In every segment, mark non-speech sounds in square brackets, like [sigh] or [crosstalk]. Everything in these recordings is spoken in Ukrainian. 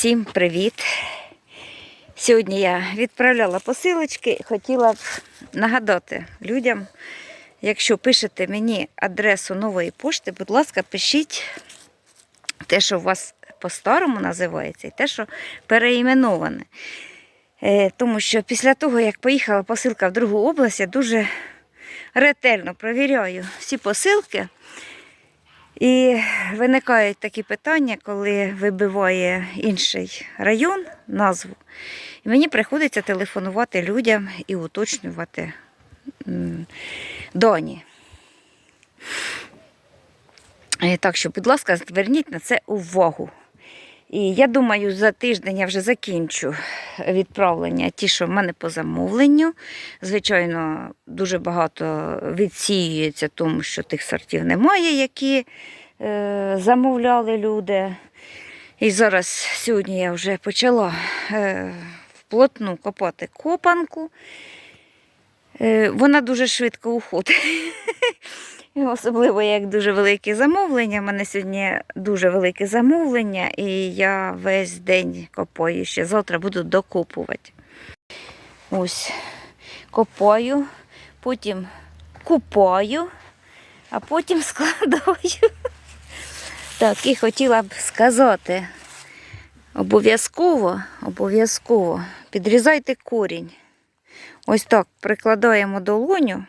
Всім привіт! Сьогодні я відправляла посилочки. Хотіла б нагадати людям, якщо пишете мені адресу нової пошти, будь ласка, пишіть те, що у вас по-старому називається, і те, що переіменоване. Е, Тому що після того, як поїхала посилка в другу область, я дуже ретельно провіряю всі посилки. І виникають такі питання, коли вибиває інший район назву. І мені приходиться телефонувати людям і уточнювати доні. Так що, будь ласка, зверніть на це увагу. І я думаю, за тиждень я вже закінчу відправлення ті, що в мене по замовленню. Звичайно, дуже багато відсіюється, тому що тих сортів немає, які е, замовляли люди. І зараз сьогодні я вже почала е, вплотну копати копанку. Е, вона дуже швидко уходить. [laughs] Особливо як дуже велике замовлення. У мене сьогодні дуже велике замовлення, і я весь день копаю. Ще завтра буду докопувати. Ось, копаю, потім купаю, а потім [laughs] складаю. Так, і хотіла б сказати, обов'язково, обов'язково підрізайте корінь. Ось так прикладаємо долоню,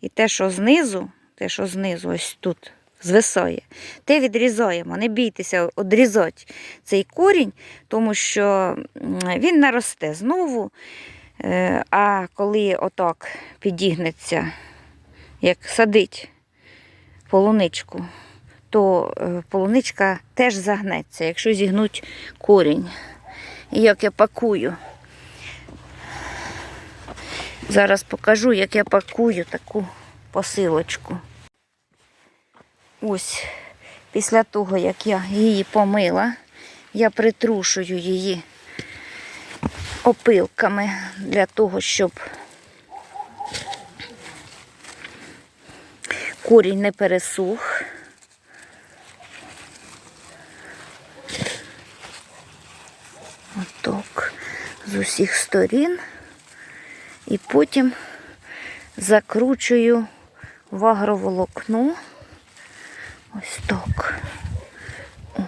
і те, що знизу, те, що знизу, ось тут звисає, те відрізаємо. Не бійтеся одрізати цей корінь, тому що він наросте знову. Е, А коли отак підігнеться, як садить полуничку, то е, полуничка теж загнеться, якщо зігнуть корінь. І як я пакую. Зараз покажу, як я пакую таку посилочку. Ось після того, як я її помила, я притрушую її опилками для того, щоб корінь не пересух. Отак, з усіх сторін. І потім закручую в агроволокно. Ось так.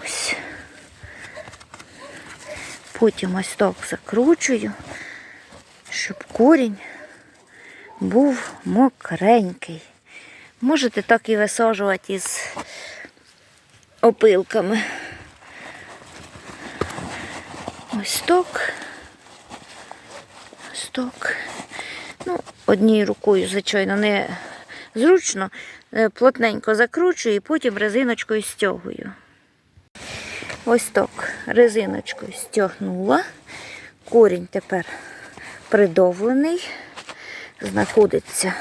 Ось. Потім ось так закручую, щоб корінь був мокренький. Можете так і висаджувати із опилками. Ось так. Ось так. Ну, однією рукою, звичайно, не зручно. Е, Плотненько закручую і потім резиночкою стягую. Ось так. Резиночкою стягнула. Корінь тепер придовлений, знаходиться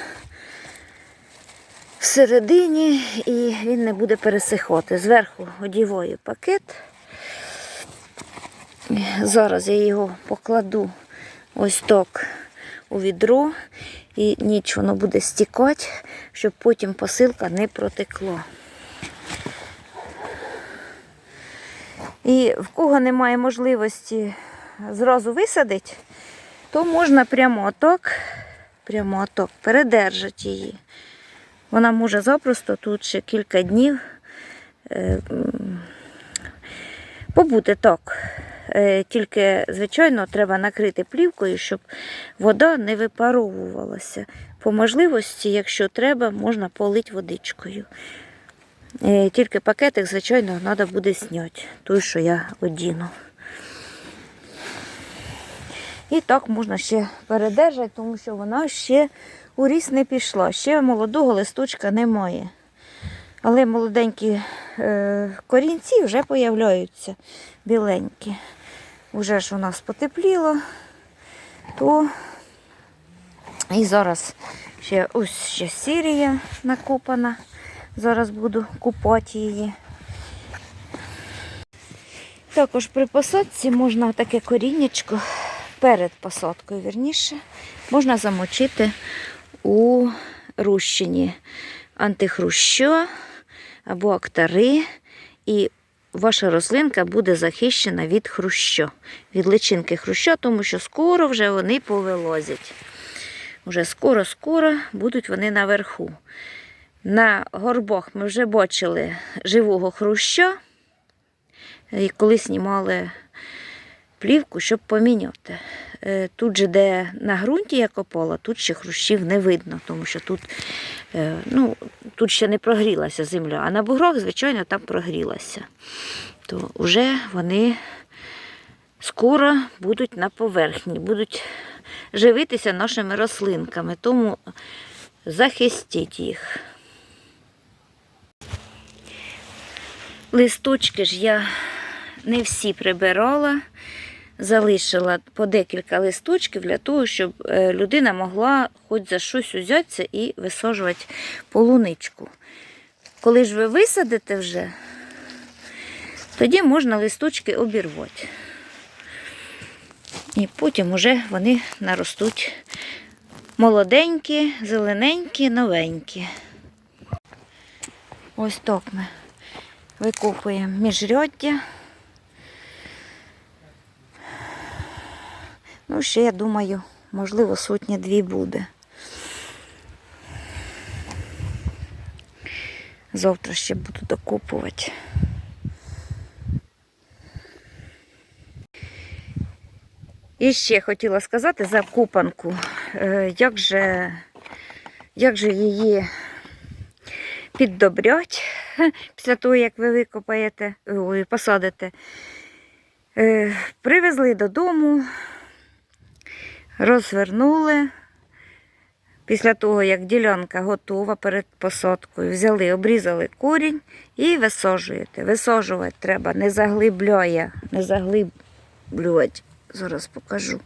всередині і він не буде пересихати. Зверху одіваю пакет. Зараз я його покладу ось так у відро і ніч воно буде стікати, щоб потім посилка не протекла. І в кого немає можливості зразу висадити, то можна прямо отак, прямо отак передержати її. Вона може запросто тут ще кілька днів е, побути так. Е, Тільки, звичайно, треба накрити плівкою, щоб вода не випаровувалася. По можливості, якщо треба, можна полити водичкою. Е, Тільки пакетик, звичайно, треба буде зняти, той, що я одіну. І так можна ще передержати, тому що вона ще у ріс не пішла. Ще молодого листочка немає. Але молоденькі е, корінці вже появляються біленькі. Уже ж у нас потепліло, то і зараз ще ось ще сірія накопана. Зараз буду купати її. Також при посадці можна таке коріннячко перед посадкою, вірніше, можна замочити у розчині антихруща або актари. І ваша рослинка буде захищена від хруща, від личинки хруща, тому що скоро вже вони повилозять. Уже скоро-скоро будуть вони наверху. На горбах ми вже бачили живого хруща, і коли знімали плівку, щоб поміняти. Е, Тут же, де на ґрунті я копала, тут ще хрущів не видно, тому що тут, ну, тут ще не прогрілася земля, а на буграх, звичайно, там прогрілася. То вже вони скоро будуть на поверхні, будуть живитися нашими рослинками, тому захистіть їх. Листочки ж я не всі прибирала, залишила по декілька листочків для того, щоб е, людина могла хоч за щось узятися і висаджувати полуничку. Коли ж ви висадите вже, тоді можна листочки обірвати. І потім уже вони наростуть молоденькі, зелененькі, новенькі. Ось так ми викопуємо міжряддя. Ну, ще, я думаю, можливо, сотня дві буде. Завтра ще буду докопувати. І ще хотіла сказати за копанку, Е, як же, як же її піддобрять [laughs] після того, як ви викопаєте, ой, посадите. Е, Привезли додому, розвернули. Після того, як ділянка готова перед посадкою, взяли, обрізали корінь і висаджуєте. Висаджувати треба, не заглибляє, не заглиблювати. Зараз покажу.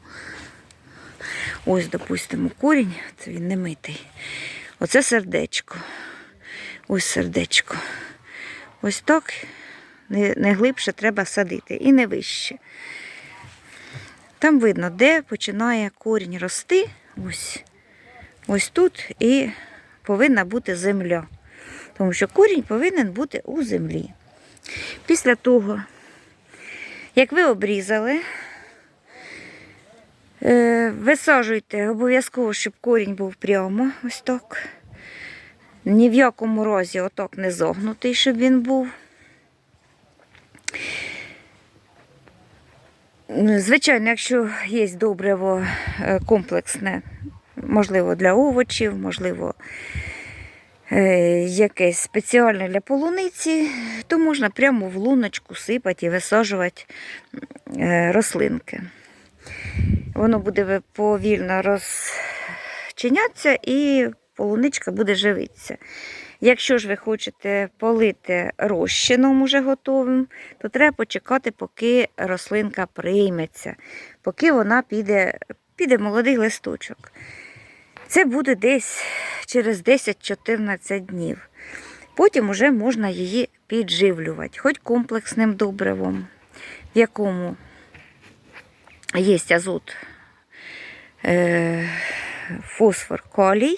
Ось, допустимо, корінь, це він не митий. Оце сердечко. Ось сердечко. Ось так не глибше треба садити і не вище. Там видно, де починає корінь рости. Ось. Ось тут і повинна бути земля. Тому що корінь повинен бути у землі. Після того, як ви обрізали, е, висаджуйте обов'язково, щоб корінь був прямо ось так. Ні в якому разі отак не зогнутий, щоб він був. Звичайно, якщо є добриво е, комплексне, можливо, для овочів, можливо, е, якесь спеціальне для полуниці, то можна прямо в луночку сипати і висаджувати е, рослинки. Воно буде повільно розчинятися і полуничка буде живитися. Якщо ж ви хочете полити розчином уже готовим, то треба почекати, поки рослинка прийметься, поки вона піде, піде молодий листочок. Це буде десь через 10-14 днів. Потім вже можна її підживлювати, хоч комплексним добривом, в якому є азот, е, фосфор, калій.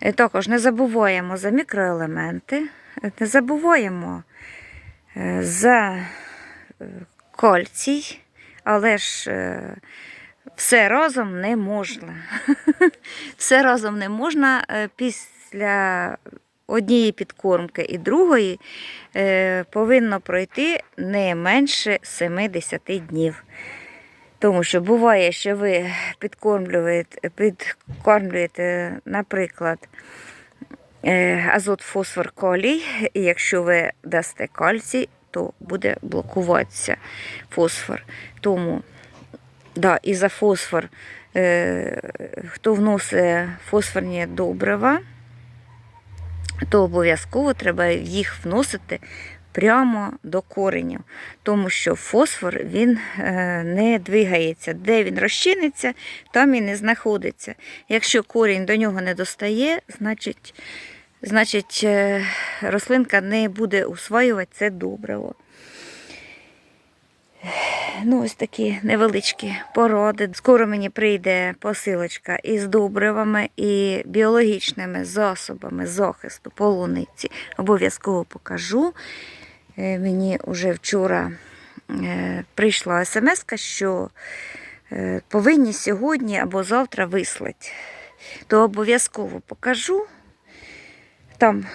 Е, Також не забуваємо за мікроелементи, е, не забуваємо е, за кальцій, але ж все разом не можна. [laughs] Все разом не можна після однієї підкормки і другої повинно пройти не менше 70 днів. Тому що буває, що ви підкормлюєте, підкормлюєте, наприклад, е, азот, фосфор, калій, і якщо ви дасте кальцій, то буде блокуватися фосфор. Тому, да, і за фосфор, е, хто вносить фосфорні добрива, то обов'язково треба їх вносити прямо до коренів, тому що фосфор він е, не двигається. Де він розчиниться, там і не знаходиться. Якщо корінь до нього не достає, значить, значить е, рослинка не буде усвоювати це добриво. Ну, ось такі невеличкі породи. Скоро мені прийде посилочка із добривами і біологічними засобами захисту полуниці. Обов'язково покажу. Е, Мені вже вчора е, прийшла смс, що е, повинні сьогодні або завтра вислати. То обов'язково покажу. Там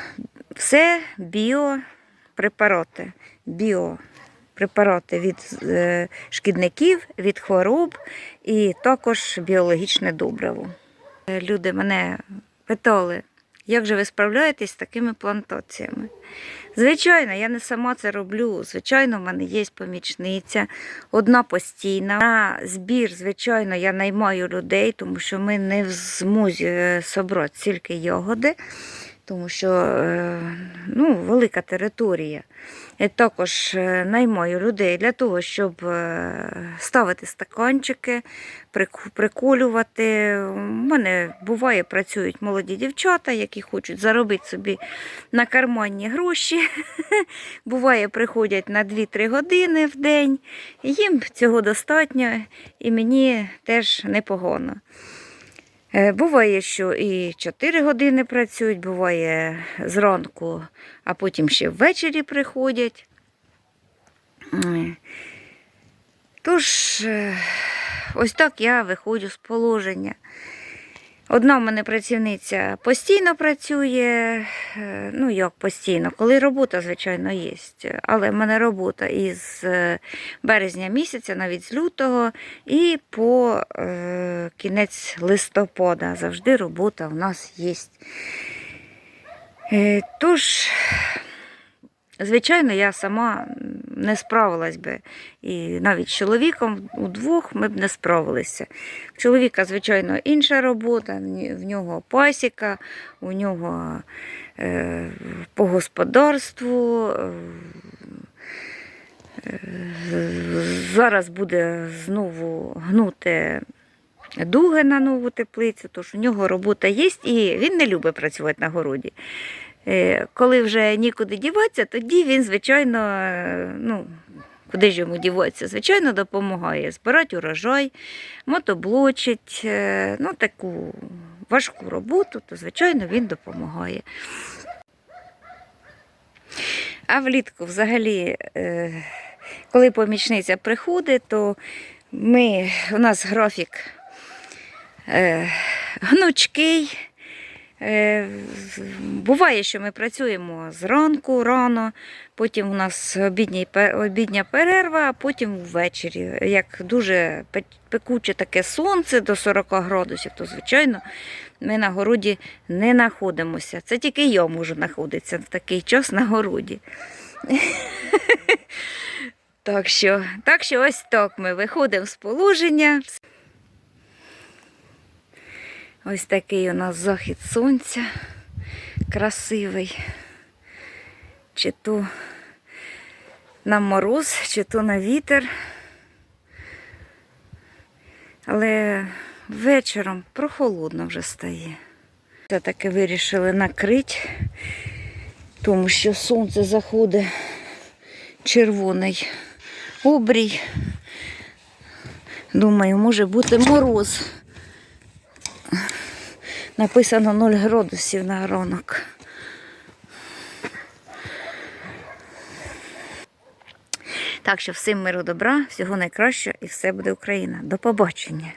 все біопрепарати. Біопрепарати від шкідників, від хвороб і також біологічне добриво. Люди мене питали, як же ви справляєтесь з такими плантаціями? Звичайно, я не сама це роблю. Звичайно, в мене є помічниця, одна постійна. На збір, звичайно, я наймаю людей, тому що ми не в змозі е, собрати стільки ягоди, тому що е, ну, велика територія. Я також е, наймаю людей для того, щоб е, ставити стаканчики, приколювати. У мене буває, працюють молоді дівчата, які хочуть заробити собі на карманні гроші. [laughs] Буває, приходять на 2-3 години в день. Їм цього достатньо, і мені теж непогано. Е, Буває, що і 4 години працюють, буває зранку, а потім ще ввечері приходять. Тож, е, ось так я виходжу з положення. Одна в мене працівниця постійно працює, е, ну як постійно, коли робота, звичайно, є. Але в мене робота із е, березня місяця, навіть з лютого, і по е, кінець листопада. Завжди робота в нас є. Е, тож, звичайно, я сама не справилась би. І навіть з чоловіком удвох ми б не справилися. В чоловіка, звичайно, інша робота, в нього пасіка, у нього е, по господарству. е, Зараз буде знову гнути дуги на нову теплицю, тож у нього робота є, і він не любить працювати на городі. Е, Коли вже нікуди діватися, тоді він, звичайно, ну, куди ж йому діватися, звичайно, допомагає збирати урожай, мотоблочить, е, ну, таку важку роботу, то, звичайно, він допомагає. А влітку взагалі, е, коли помічниця приходить, то ми, у нас графік гнучкий. Е, Буває, що ми працюємо зранку рано, потім у нас обідня перерва, а потім ввечері. Як дуже пекуче таке сонце до 40 градусів, то звичайно ми на городі не знаходимося. Це тільки я можу знаходитися в такий час на городі. [laughs] Так що, так що ось так ми виходимо з положення. Ось такий у нас захід сонця красивий. Чи то на мороз, чи то на вітер. Але вечором прохолодно вже стає. Все-таки вирішили накрити, тому що сонце заходить червоний обрій. Думаю, може бути мороз. Написано 0 градусів на ранок. Так що всім миру добра, всього найкращого і все буде Україна. До побачення.